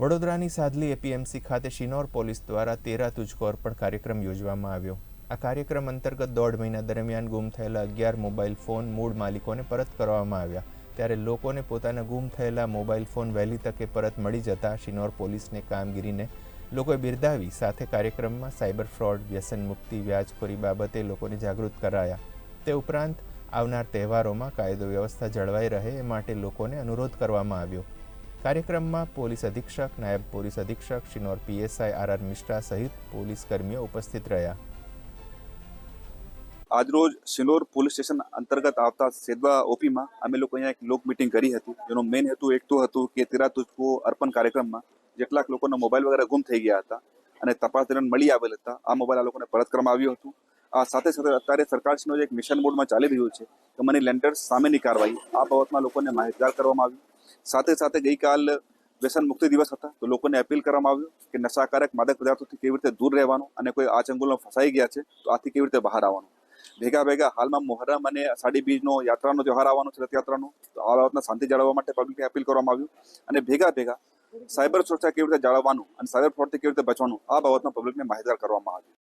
વડોદરાની સાદલી એપીએમસી ખાતે શિનોર પોલીસ દ્વારા તેરા તુજકો અર્પણ કાર્યક્રમ યોજવામાં આવ્યો. આ કાર્યક્રમ અંતર્ગત દોઢ મહિના દરમિયાન ગુમ થયેલા અગિયાર મોબાઈલ ફોન મૂળ માલિકોને પરત કરવામાં આવ્યા. ત્યારે લોકોને પોતાના ગુમ થયેલા મોબાઈલ ફોન વહેલી તકે પરત મળી જતા શિનોર પોલીસને કામગીરીને લોકોએ બિરદાવી સાથે કાર્યક્રમમાં સાયબર ફ્રોડ, વ્યસન મુક્તિ, વ્યાજખોરી બાબતે લોકોને જાગૃત કરાયા. તે ઉપરાંત આવનાર તહેવારોમાં કાયદો વ્યવસ્થા જળવાઈ રહે એ માટે લોકોને અનુરોધ કરવામાં આવ્યો. કાર્યક્રમમાં પોલીસ અધિક્ષક, નાયબ પોલીસ અધિક્ષક, Shinor PSI R R Mishra સહિત પોલીસ કર્મીઓ ઉપસ્થિત રહ્યા. આજરોજ શિનોર પોલીસ સ્ટેશન અંતર્ગત આવતા સેદવા ઓપીમાં અમે લોકો અહીંયા એક લોક મિટિંગ કરી હતી. જેનો મેઇન હેતુ એક તો હતું કે તેરા તુજકો અર્પણ કાર્યક્રમમાં જેટલાક લોકોના મોબાઈલ વગેરે ગુમ થઈ ગયા હતા અને તપાસ દરમિયાન મળી આવેલ હતા, આ મોબાઈલ આ લોકોને પરત કરવામાં આવ્યું હતું. સાથે સાથે અત્યારે સરકારશ્રીનો જે એક મિશન મોડમાં ચાલી રહ્યું છે કે મની લેન્ડર્સ સામેની કાર્યવાહી આ બાબતમાં લોકોને માહિતગાર કરવામાં આવી. સાથે સાથે ગઈકાલ વ્યસન મુક્તિ દિવસ હતા, તો લોકોને અપીલ કરવામાં આવ્યું કે નશાકારક માદક પદાર્થોથી કેવી રીતે દૂર રહેવાનું અને કોઈ આ ચંગુલમાં ફસાઈ ગયા છે, તો આથી કેવી રીતે બહાર આવવાનું. ભેગા ભેગા હાલમાં મોહરમ અને સાડી બીજનો યાત્રાનો તહેવાર આવવાનો છે, રથયાત્રાનો, તો આ બાબતના શાંતિ જાળવવા માટે પબ્લિકને અપીલ કરવામાં આવ્યું. અને ભેગા ભેગા સાયબર સુરક્ષા કેવી રીતે જાળવવાનું અને સાયબર ફ્રોડથી કેવી રીતે બચવાનું, આ બાબતમાં પબ્લિકને માહિતગાર કરવામાં આવ્યું.